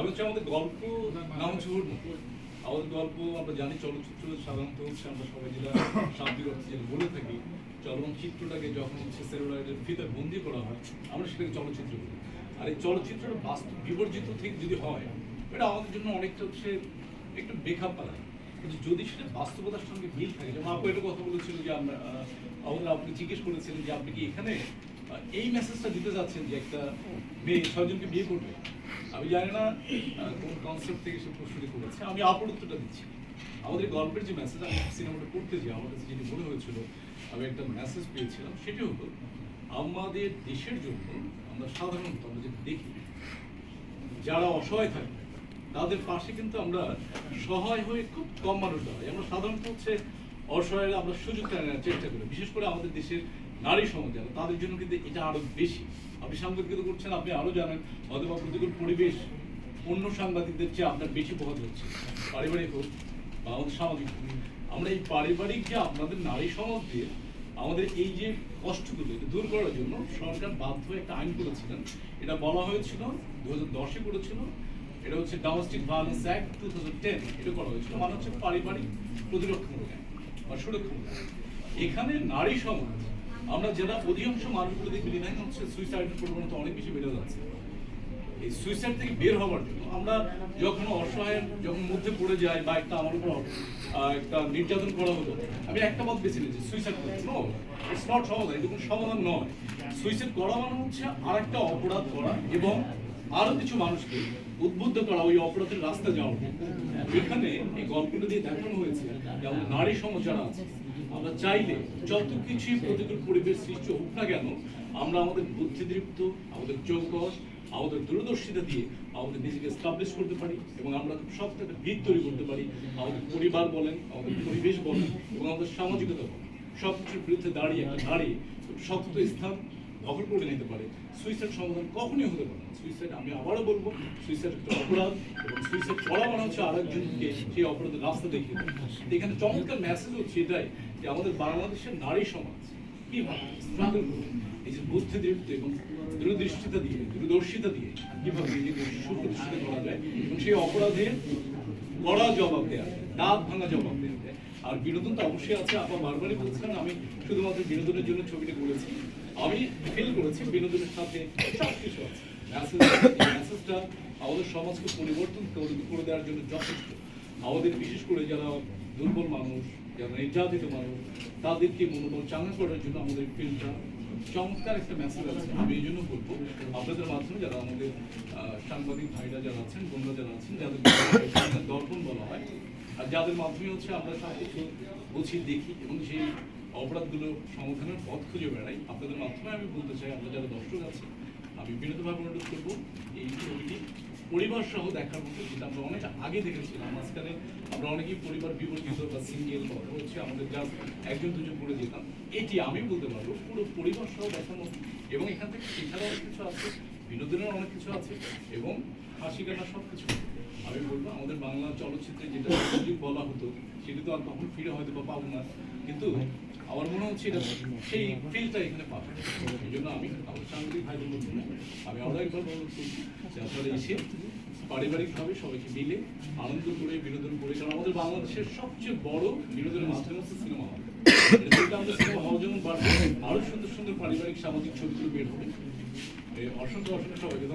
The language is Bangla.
আমি হচ্ছে আমাদের গল্প নাম হচ্ছে আমাদের গল্প আমরা জানি চলচ্চিত্র সাধারণত হচ্ছে আমরা সবাই যেটা শান্তির অর্থে বলে থাকি চলচ্চিত্রটাকে যখন হচ্ছে সেলুলাইটের ফিতে বন্দি করা হয়, আমরা সেটাকে চলচ্চিত্র বলি। আর এই চলচ্চিত্রটা বাস্তব বিবর্জিত থেকে যদি হয়, এটা আমাদের জন্য অনেকটা হচ্ছে একটু বেখাপ পালা কিন্তু যদি সেটা বাস্তবতার সঙ্গে মিল থাকে, যেমন আপু একটা কথা বলেছিল যে আমরা আমাদের আপনি জিজ্ঞেস করেছিলেন যে আপনি কি এখানে এই মেসেজটা দিতে যাচ্ছেন যে একটা মেয়ে, ছয়জনকে বিয়ে করবে? আমি জানি না কোন কনসেপ্ট থেকে সে প্রশ্নটি করেছে আমি আপুর উত্তরটা দিচ্ছি। আমাদের গল্পের যে মেসেজ আমি সিনেমাটা পড়তে যাই, আমার কাছে যেটি মনে হয়েছিল, আমি একটা মেসেজ পেয়েছিলাম, সেটি হলো, আমাদের দেশের জন্য আমরা সাধারণত আমরা যেটা দেখি, যারা অসহায় থাকে, তাদের পাশে কিন্তু আমরা সহায় হয়ে খুব কম মানুষ দাঁড়াই। আমরা সাধারণত হচ্ছে অসহায় আমরা সুযোগ নেওয়ার চেষ্টা করি। বিশেষ করে আমাদের দেশের নারী সমাজ তাদের জন্য কিন্তু এটা আরও বেশি। আপনি সাংবাদিকতা করছেন, আপনি আরও জানেন, অথবা প্রতিকূল পরিবেশ, অন্য সাংবাদিকদের চেয়ে আপনার বেশি প্রভাব হচ্ছে পারিবারিক হোক বা আমাদের সামাজিক। আমরা এই পারিবারিক যে আপনাদের নারী সমাজ দিয়ে আমাদের এই যে কষ্টগুলো, এটা দূর করার জন্য সরকার বাধ্য একটা আইন করেছিলেন। এটা বলা হয়েছিল দু হাজার দশে করেছিল। এটা হচ্ছে domestic violence act two thousand ten এটা করা হয়েছিল। মানে হচ্ছে পারিবারিক প্রতিরক্ষামূলক আইন বা এখানে নারী সমাজ, আমরা যারা অধিকাংশ মানুষগুলো দেখবি ইদানিং হচ্ছে সুইসাইডের প্রবণতা অনেক বেশি বেড়ে যাচ্ছে। এই সুইসাইড থেকে বের হওয়ার জন্য আমরা যখন অসহায়ের যখন মধ্যে পড়ে যাই বা একটা আমার উপর একটা নির্যাতন করা হলো আমি একটা মত বেছে নিয়েছি সুইসাইড নো ইটস নট সমাধান এটা কোনো সমাধান নয়। সুইসাইড করা মানে হচ্ছে আর একটা অপরাধ করা এবং আরও কিছু মানুষকে উদ্বুদ্ধ করা ওই অপরাধের রাস্তা যাওয়ার এখানে এই গল্পটা দিয়ে দেখানো হয়েছে যে আমাদের নারী সমাজ আছে, আমরা চাইলে যত কিছুই প্রতিকূল পরিবেশ সৃষ্টি হোক না কেন, আমরা আমাদের বুদ্ধিদীপ্ত, আমাদের চৌকস, আমাদের দূরদর্শিতা দিয়ে আমাদের নিজেকে স্টাবলিশ করতে পারি এবং আমরা সব থেকে ভিত তৈরি করতে পারি। আমাদের পরিবার বলেন, আমাদের পরিবেশ বলেন এবং আমাদের সামাজিকতা বলেন। সব কিছুর বিরুদ্ধে দাঁড়িয়ে দাঁড়িয়ে শক্ত স্থান দখল করে নিতে পারে। সুইসাইড সমাধান কখনই হতে পারে না। সুইসাইড আমি আবারও বলব সুইসাইড একটা অপরাধ এবং সুইসাইড করা মানে হচ্ছে আরেকজনকে সেই অপরাধের রাস্তা দেখিয়ে দেওয়া। তো এখানে চমৎকার মেসেজ হচ্ছে এটাই যে আমাদের বাংলাদেশের নারী সমাজ স্ট্রাগল করে এই যে এবং দূরদৃষ্টিতা দিয়ে, দূরদর্শিতা দিয়ে নিজেকে সুপ্রতিষ্ঠিত করা যায় এবং সেই অপরাধের কড়া জবাব দেওয়া দাঁত ভাঙা জবাব দেওয়া। আর বিনোদন তো অবশ্যই আছে। আপনার বারবারই বলছিলেন আমি শুধুমাত্র বিনোদনের জন্য ছবিটা করেছি। আমি ফিল করেছি বিনোদনের সাথে সব কিছু আছে মেসেজ মেসেজটা আমাদের সমাজকে পরিবর্তন করে- দেওয়ার জন্য যথেষ্ট। আমাদের বিশেষ করে যারা দুর্বল মানুষ, যারা নির্যাতিত মানুষ, তাদেরকে মনোবল চাঙ্গা করার জন্য আমাদের ফিল্মটা চমৎকার একটা মেসেজ আছে। আমি এই জন্য বলব, আপনাদের মাধ্যমে যারা আমাদের সাংবাদিক ভাইরা যারা আছেন, বোনরা যারা আছেন, যাদের দর্পণ বলা হয়, আর যাদের মাধ্যমে হচ্ছে আমরা সব কিছু বুঝি, দেখি, এবং সেই অপরাধগুলো সমাধানের পথ খুঁজে বেড়াই, আপনাদের মাধ্যমে আমি বলতে চাই, আমরা যারা দর্শক আছি, আমি বিনোদভাবে অনুরোধ করব, এই ছবিটি পরিবার সহ দেখার মতো, যেটা আমরা অনেক আগে দেখেছিলাম। মাঝখানে আমরা অনেকেই পরিবার বিবর্জিত বা সিঙ্গেল বা হচ্ছে, আমাদের যা একজন দুজন করে যেতাম। এটি আমি বলতে পারব, পুরো পরিবার সহ দেখার মতো। এবং এখান থেকে অনেক কিছু আছে বিনোদনের অনেক কিছু আছে এবং হাসি কান্না সব কিছু আমি বলব, আমাদের বাংলা চলচ্চিত্রে যেটা বলা হতো, সেটা তো আর কখন ফিরে হয়তো বা পাবো না। কিন্তু আমার মনে হচ্ছে এটা সেই ফিলটা এখানে পাবো। এই জন্য আমি আমার সাংবাদিক ভাইদের মাধ্যমে আমি আরও একবার করছি যে আপনারা এসে পারিবারিকভাবে সবাইকে মিলে আনন্দ করে, বিনোদন করে, কারণ আমাদের বাংলাদেশের সবচেয়ে বড় বিনোদনের মাধ্যম হচ্ছে সিনেমা হল। আমাদের সিনেমা হল যেমন বাড়বে আরও সুন্দর সুন্দর পারিবারিক সামাজিক ছবিগুলো বের হবে অসংখ্য অসংখ্য সবাইকে